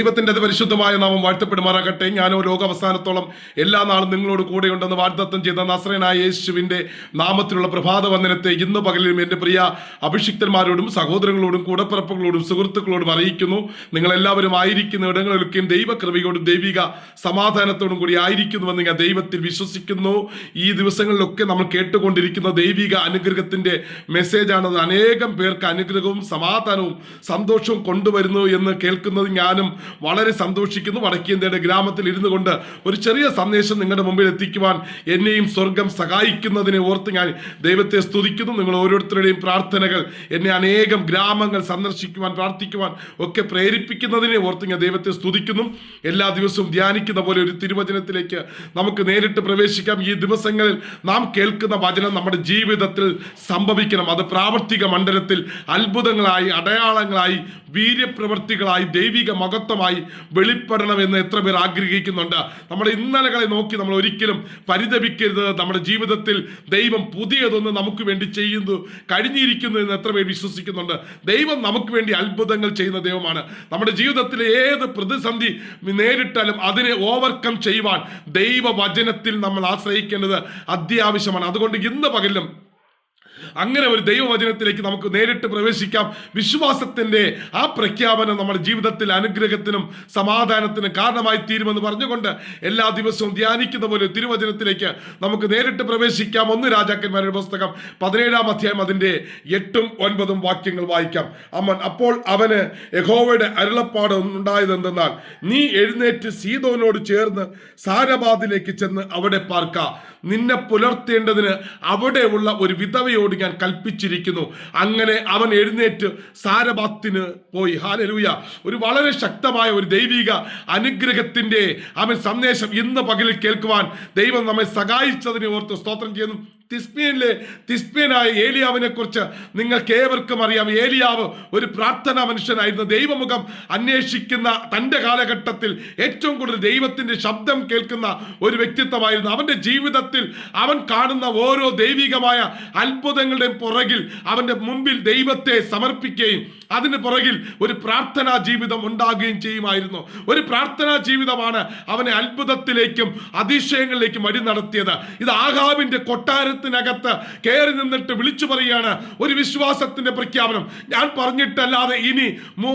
ദൈവത്തിന്റെ പരിശുദ്ധമായ നാമം വാഴ്ത്തപ്പെടുമാറാകട്ടെ. ഞാനോ ലോകാവസാനത്തോളം എല്ലാ നാളും നിങ്ങളോട് കൂടെയുണ്ടെന്ന് വാഗ്ദത്തം ചെയ്ത നസ്രനായ യേശുവിന്റെ നാമത്തിലുള്ള പ്രഭാത വന്ദനത്തെ ഇന്ന് പകലിലും എന്റെ പ്രിയ അഭിഷിക്തന്മാരോടും സഹോദരങ്ങളോടും കൂടപ്പിറപ്പുകളോടും സുഹൃത്തുക്കളോടും അറിയിക്കുന്നു. നിങ്ങളെല്ലാവരും ആയിരിക്കുന്ന ഇടങ്ങളിലൊക്കെയും ദൈവകൃപയോടും ദൈവിക സമാധാനത്തോടും കൂടി ആയിരിക്കുന്നുവെന്ന് ഞാൻ ദൈവത്തിൽ വിശ്വസിക്കുന്നു. ഈ ദിവസങ്ങളിലൊക്കെ നമ്മൾ കേട്ടുകൊണ്ടിരിക്കുന്ന ദൈവിക അനുഗ്രഹത്തിന്റെ മെസ്സേജാണത് അനേകം പേർക്ക് അനുഗ്രഹവും സമാധാനവും സന്തോഷവും കൊണ്ടുവരുന്നു എന്ന് കേൾക്കുന്നത് ഞാനും വളരെ സന്തോഷിക്കുന്നു. വടക്കേന്ത്യയുടെ ഗ്രാമത്തിൽ ഇരുന്നു കൊണ്ട് ഒരു ചെറിയ സന്ദേശം നിങ്ങളുടെ മുമ്പിൽ എത്തിക്കുവാൻ എന്നെയും സ്വർഗം സഹായിക്കുന്നതിനെ ഓർത്ത് ഞാൻ ദൈവത്തെ സ്തുതിക്കുന്നു. നിങ്ങൾ ഓരോരുത്തരുടെയും പ്രാർത്ഥനകൾ എന്നെ അനേകം ഗ്രാമങ്ങൾ സന്ദർശിക്കുവാൻ പ്രാർത്ഥിക്കുവാൻ ഒക്കെ പ്രേരിപ്പിക്കുന്നതിനെ ഓർത്ത് ഞാൻ ദൈവത്തെ സ്തുതിക്കുന്നു. എല്ലാ ദിവസവും ധ്യാനിക്കുന്ന പോലെ ഒരു തിരുവചനത്തിലേക്ക് നമുക്ക് നേരിട്ട് പ്രവേശിക്കാം. ഈ ദിവസങ്ങളിൽ നാം കേൾക്കുന്ന വചനം നമ്മുടെ ജീവിതത്തിൽ സംഭവിക്കണം. അത് പ്രാവർത്തിക മണ്ഡലത്തിൽ അത്ഭുതങ്ങളായി അടയാളങ്ങളായി വീര്യപ്രവർത്തികളായി ദൈവിക മഹത്വമായി വെളിപ്പെടണമെന്ന് എത്ര പേർ ആഗ്രഹിക്കുന്നുണ്ട്. നമ്മൾ ഇന്നലകളെ നോക്കി നമ്മൾ ഒരിക്കലും പരിതപിക്കരുത്. നമ്മുടെ ജീവിതത്തിൽ ദൈവം പുതിയതൊന്ന് നമുക്ക് വേണ്ടി ചെയ്യുന്നു കഴിഞ്ഞിരിക്കുന്നു എന്ന് എത്ര പേർ വിശ്വസിക്കുന്നുണ്ട്. ദൈവം നമുക്ക് വേണ്ടി അത്ഭുതങ്ങൾ ചെയ്യുന്ന ദൈവമാണ്. നമ്മുടെ ജീവിതത്തിലെ ഏത് പ്രതിസന്ധി നേരിട്ടാലും അതിനെ ഓവർകം ചെയ്യുവാൻ ദൈവവചനത്തിൽ നമ്മൾ ആശ്രയിക്കേണ്ടത് അത്യാവശ്യമാണ്. അതുകൊണ്ട് ഇന്ന് പകലും അങ്ങനെ ഒരു ദൈവവചനത്തിലേക്ക് നമുക്ക് നേരിട്ട് പ്രവേശിക്കാം. വിശ്വാസത്തിന്റെ ആ പ്രഖ്യാപനം നമ്മുടെ ജീവിതത്തിൽ അനുഗ്രഹത്തിനും സമാധാനത്തിനും കാരണമായി തീരുമെന്ന് പറഞ്ഞുകൊണ്ട് എല്ലാ ദിവസവും ധ്യാനിക്കുന്ന പോലെ തിരുവചനത്തിലേക്ക് നമുക്ക് നേരിട്ട് പ്രവേശിക്കാം. ഒന്ന് രാജാക്കന്മാരുടെ പുസ്തകം പതിനേഴാം അധ്യായം അതിന്റെ എട്ടും ഒൻപതും വാക്യങ്ങൾ വായിക്കാം. അമ്മൻ അപ്പോൾ അവന് യഹോവയുടെ അരുളപ്പാട് ഉണ്ടായതെന്തെന്നാൽ നീ എഴുന്നേറ്റ് സീതോനോട് ചേർന്ന് സാരബാദിലേക്ക് ചെന്ന് അവിടെ പാർക്ക. നിന്നെ പുലർത്തേണ്ടതിന് അവിടെയുള്ള ഒരു വിധവയോട് ഞാൻ കൽപ്പിച്ചിരിക്കുന്നു. അങ്ങനെ അവൻ എഴുന്നേറ്റ് സാരഭാത്തിന് പോയി. ഹാലലൂയ ഒരു വളരെ ശക്തമായ ഒരു ദൈവിക അനുഗ്രഹത്തിന്റെ അവൻ സന്ദേശം ഇന്ന് പകലിൽ കേൾക്കുവാൻ ദൈവം നമ്മെ സഹായിച്ചതിനെ ഓർത്ത് സ്തോത്രം ചെയ്യുന്നു. തിസ്പിയനിലെ തിസ്മീനായ ഏലിയാവിനെ കുറിച്ച് നിങ്ങൾക്ക് ഏവർക്കും അറിയാം. ഏലിയാവ് ഒരു പ്രാർത്ഥനാ മനുഷ്യനായിരുന്നു. ദൈവമുഖം അന്വേഷിക്കുന്ന തന്റെ കാലഘട്ടത്തിൽ ഏറ്റവും കൂടുതൽ ദൈവത്തിന്റെ ശബ്ദം കേൾക്കുന്ന ഒരു വ്യക്തിത്വമായിരുന്നു. അവന്റെ ജീവിതത്തിൽ അവൻ കാണുന്ന ഓരോ ദൈവികമായ അത്ഭുതങ്ങളുടെയും പുറകിൽ അവന്റെ മുമ്പിൽ ദൈവത്തെ സമർപ്പിക്കുകയും അതിന് പുറകിൽ ഒരു പ്രാർത്ഥനാ ജീവിതം ഉണ്ടാകുകയും ചെയ്യുമായിരുന്നു. ഒരു പ്രാർത്ഥനാ ജീവിതമാണ് അവനെ അത്ഭുതത്തിലേക്കും അതിശയങ്ങളിലേക്കും വഴി നടത്തിയത്. ഇത് ആഹാബിന്റെ കൊട്ടാരത്തിനകത്ത് കയറി നിന്നിട്ട് വിളിച്ചു പറയുകയാണ് ഒരു വിശ്വാസത്തിന്റെ പ്രഖ്യാപനം. ഞാൻ പറഞ്ഞിട്ടല്ലാതെ ഇനി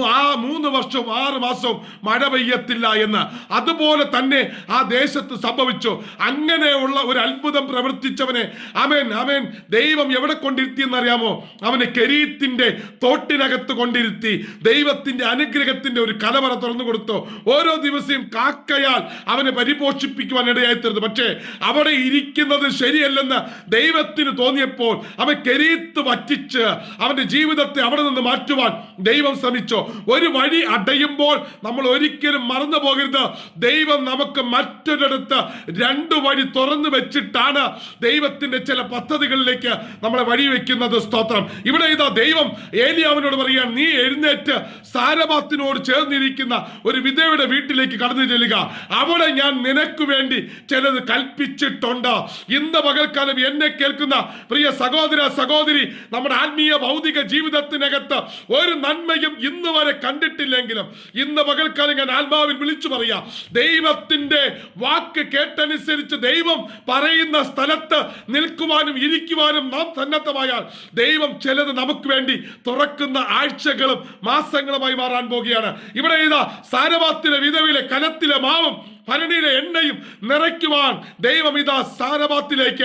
ആ മൂന്ന് വർഷവും ആറ് മാസവും മഴ പെയ്യത്തില്ല എന്ന്. അതുപോലെ തന്നെ ആ ദേശത്ത് സംഭവിച്ചു. അങ്ങനെയുള്ള ഒരു അത്ഭുതം പ്രവർത്തിച്ചവനെ അമേൻ അമേൻ ദൈവം എവിടെ കൊണ്ടിരുത്തി എന്നറിയാമോ അവനെ കെരീത്തിന്റെ തോട്ടിനകത്ത് കൊണ്ടിരുത്തി ദൈവത്തിന്റെ അനുഗ്രഹത്തിന്റെ ഒരു കലവറ തുറന്നു കൊടുത്തു. ഓരോ ദിവസവും കാക്കയാൽ അവനെ പരിപോഷിപ്പിക്കുവാൻ ഇടയായിത്തീർന്നു. പക്ഷേ അവിടെ ഇരിക്കുന്നത് ശരിയല്ലെന്ന് ദൈവത്തിന് തോന്നിയപ്പോൾ അവൻ കെരീത്ത് വറ്റിച്ച് അവന്റെ ജീവിതത്തെ അവിടെ നിന്ന് മാറ്റുവാൻ ദൈവം ശ്രമിച്ചു. ഒരു വഴി അടയുമ്പോൾ നമ്മൾ ഒരിക്കലും മറന്നു പോകരുത്. ദൈവം നമുക്ക് മറ്റൊരിടത്ത് രണ്ടു വഴി തുറന്നു വെച്ചിട്ടാണ് ദൈവത്തിന്റെ ചില പദ്ധതികളിലേക്ക് നമ്മളെ വഴി വെക്കുന്നത് സ്തോത്രം. ഇവിടെ ഇതാ ദൈവം ഏലിയാവിനോട് പറയാൻ നീ എഴുന്നേറ്റ് സാരഭാത്തിനോട് ചേർന്നിരിക്കുന്ന ഒരു വിധവയുടെ വീട്ടിലേക്ക് കടന്നു ചെല്ലുക. അവിടെ ഞാൻ നിനക്ക് വേണ്ടി ചിലത് കൽപ്പിച്ചിട്ടുണ്ട്. ഇന്ന് പകൽക്കാലം എന്നെ കേൾക്കുന്ന പ്രിയ സഹോദര സഹോദരി നമ്മുടെ ആത്മീയ ഭൗതിക ജീവിതത്തിനകത്ത് ഒരു നന്മയും ഇന്ന് വരെ കണ്ടിട്ടില്ലെങ്കിലും ഇന്ന് പകൽക്കാലം ഞാൻ ആത്മാവിൽ വിളിച്ചു പറയാം ദൈവത്തിന്റെ വാക്ക് കേട്ടനുസരിച്ച് ദൈവം പറയുന്ന സ്ഥലത്ത് നിൽക്കുവാനും ഇരിക്കുവാനും നാം സന്നദ്ധമായാൽ ദൈവം ചിലത് നമുക്ക് വേണ്ടി തുറക്കുന്ന ആഴ്ചകളും മാസങ്ങളുമായി മാറാൻ പോകുകയാണ് ഇവിടെ ഇതാ സാരവാത്തിലെ വിധവിലെ കലത്തിലെ മാവും ഭരണിയിലെ എണ്ണയും നിറയ്ക്കുവാൻ ദൈവം ഇതാ സാരഭാത്തിലേക്ക്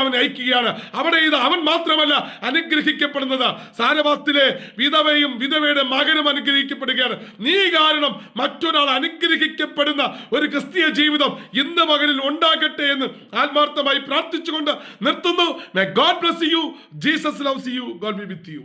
അവൻ അയക്കുകയാണ്. അവിടെ ഇത് അവൻ മാത്രമല്ല അനുഗ്രഹിക്കപ്പെടുന്നത്. സാരഭാത്തിലെ വിധവയും വിധവയുടെ മകനും അനുഗ്രഹിക്കപ്പെടുകയാണ്. നീ കാരണം മറ്റൊരാൾ അനുഗ്രഹിക്കപ്പെടുന്ന ഒരു ക്രിസ്തീയ ജീവിതം ഇന്ന് മകനിൽ ഉണ്ടാകട്ടെ എന്ന് ആത്മാർത്ഥമായി പ്രാർത്ഥിച്ചുകൊണ്ട് നിർത്തുന്നു. May God bless you Jesus loves you God be with you